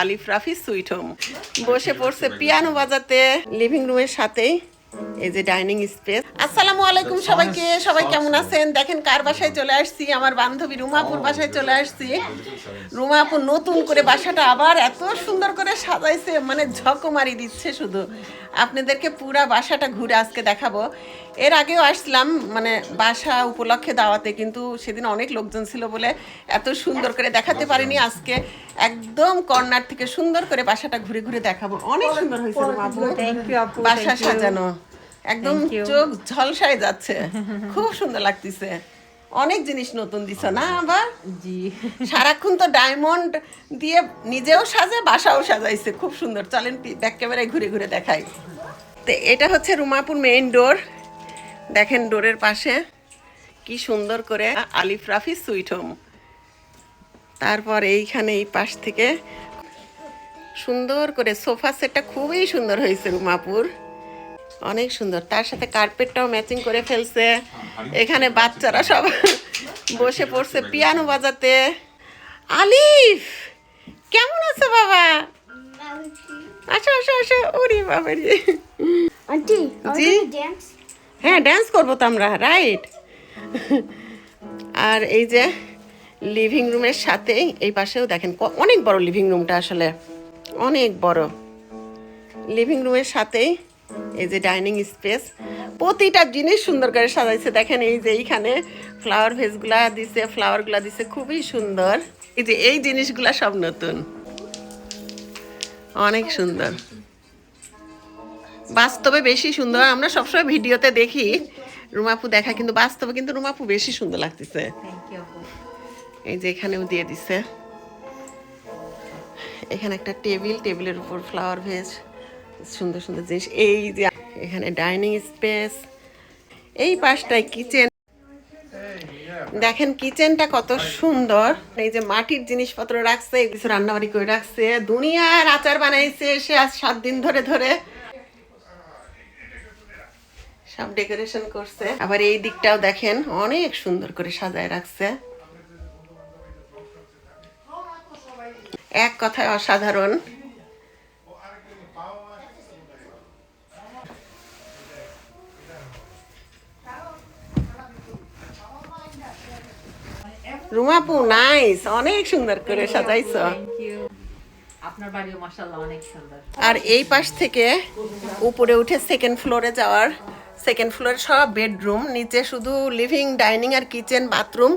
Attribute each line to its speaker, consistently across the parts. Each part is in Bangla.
Speaker 1: আলিফ রাফি সুইট হোম বসে পড়ছে পিয়ানো বাজাতে লিভিং রুমের সাথেই। এই যে ডাইনিং স্পেস। আসসালামু আলাইকুম সবাইকে। সবাই কেমন আছেন? দেখেন কার বাসায় চলে আসছি? আমার বান্ধবী রুমাপুর বাসায় চলে আসছি। রুমাপুর নতুন করে বাসাটা আবার এত সুন্দর করে সাজাইছে মানে ঝকমারি দিচ্ছে শুধু। আপনাদেরকে পুরা বাসাটা ঘুরে আজকে দেখাবো। এর আগেও আসলাম মানে বাসা উপলক্ষে দাওয়াতে কিন্তু সেদিন অনেক লোকজন ছিল বলে এত সুন্দর করে দেখাতে পারিনি। আজকে একদম কর্নার থেকে সুন্দর করে বাসাটা ঘুরে ঘুরে দেখাবো। অনেক সুন্দর হয়েছে বাসা সাজানো। একদম চোখ ঝলসায় যাচ্ছে। খুব সুন্দর লাগতেছে। অনেক জিনিস নতুন দিছ না আবার?
Speaker 2: জি।
Speaker 1: সারাক্ষণ তো ডায়মন্ড দিয়ে নিজেও সাজে বাসাও সাজাইছে। খুব সুন্দর। চলেন ব্যাক ক্যামেরায় ঘুরে ঘুরে দেখাই। তো এটা হচ্ছে রুমাপুর মেইন ডোর দেখেন ডোরের পাশে কি সুন্দর করে আলিফ রাফি সুইট হোম। তারপর এইখানে এই পাশ থেকে সুন্দর করে সোফা সেটটা খুবই সুন্দর হয়েছে রুমাপুর। অনেক সুন্দর। তার সাথে কার্পেটটাও ম্যাচিং করে ফেলছে। এখানে বাচ্চারা সব বসে পড়ছে পিয়ানো বাজাতে। আলিফ কেমন আছো বাবা? আসো আসো আসো। ওরে বাবা রে
Speaker 3: আন্টি
Speaker 1: জি? হ্যাঁ ড্যান্স করব তো আমরা রাইট আর এই যে লিভিং রুমের সাথে এই পাশেও দেখেন অনেক বড় লিভিং রুমটা আসলে। অনেক বড়। লিভিং রুমের সাথেই এই যে ডাইনিং স্পেস প্রতিটা জিনিস সুন্দর করে সাজাইছে। দেখেন এই যে এইখানে ফ্লাওয়ার ভেজগুলা দিছে ফ্লাওয়ারগুলা দিছে খুবই সুন্দর। এই যে এই জিনিসগুলা সব নতুন। অনেক সুন্দর। বাস্তবে বেশি সুন্দর। আমরা সবসময় ভিডিওতে দেখি রুমাপু দেখা কিন্তু বাস্তবে কিন্তু রুমাপু বেশি সুন্দর লাগতেছে। এই যে এখানেও দিয়ে দিছে। এখানে একটা টেবিল টেবিলের উপর ফ্লাওয়ার ভেজ সুন্দর সুন্দর জিনিস। এই যে এখানে ডাইনিং স্পেস। এই পাশটায় কিচেন। দেখেন কিচেনটা কত সুন্দর। এই যে মাটির জিনিসপত্র রাখছে, কিছু রান্নাবাড়ি করে রাখছে। দুনিয়ার আচার বানাইছে সে আজ সাত দিন ধরে ধরে। সব ডেকোরেশন করছে। আবার এই দিকটাও দেখেন অনেক সুন্দর করে সাজায় রাখছে। এক কথায় অসাধারণ। রুমাপু নাইস অনেক সুন্দর করে সাজাইছো।
Speaker 2: আপনার বাড়িও মাশাআল্লাহ অনেক সুন্দর।
Speaker 1: আর এই পাশ থেকে উপরে উঠে সেকেন্ড ফ্লোরে যাওয়ার সেকেন্ড ফ্লোরে সব বেডরুম নিচে শুধু লিভিং ডাইনিং আর কিচেন বাথরুম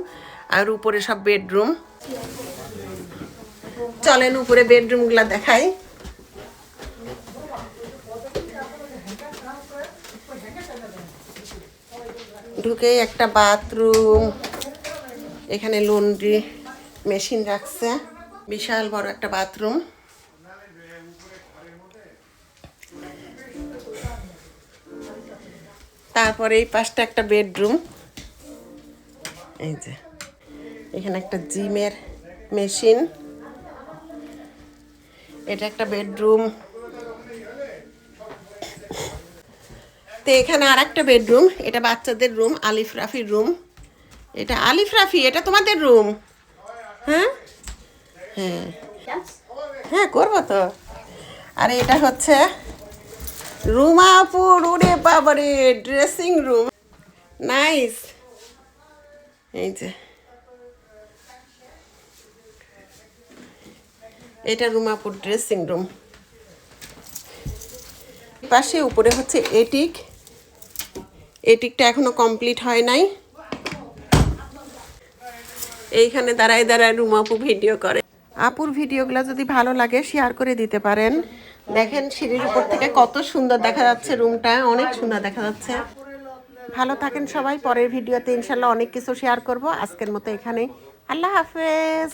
Speaker 1: আর উপরে সব বেডরুম চলেন উপরে বেডরুমগুলো দেখাই। ঢুকে একটা বাথরুম এখানে লন্ড্রি মেশিন রাখছে। বিশাল বড় একটা বাথরুম। তারপরে এই পাশটা একটা বেডরুম। এই যে, এখানে একটা জিমের মেশিন। এটা একটা বেডরুম। তো এখানে আর একটা বেডরুম, এটা বাচ্চাদের রুম, আলিফ রাফির রুম। এটা আলিফ রাফি, এটা তোমাদের রুম হ্যাঁ? হ্যাঁ। হ্যাঁ করব তো। আর এটা হচ্ছে রুমাপুর ওরে বাবারে ড্রেসিং রুম নাইস এই যে। এটা রুমাপুর ড্রেসিং রুম পাশে উপরে হচ্ছে এটিক। এটিকটা এখনও কমপ্লিট হয় নাই। এইখানে দাঁড়ায় দাঁড়ায় রুমাপু ভিডিও করে। আপুর ভিডিওগুলো যদি ভালো লাগে শেয়ার করে দিতে পারেন। দেখেন সিঁড়ির উপর থেকে কত সুন্দর দেখা যাচ্ছে রুমটা অনেক সুন্দর দেখা যাচ্ছে। ভালো থাকেন সবাই পরের ভিডিওতে ইনশাল্লাহ অনেক কিছু শেয়ার করব। আজকের মতো এখানেই। আল্লাহ হাফেজ।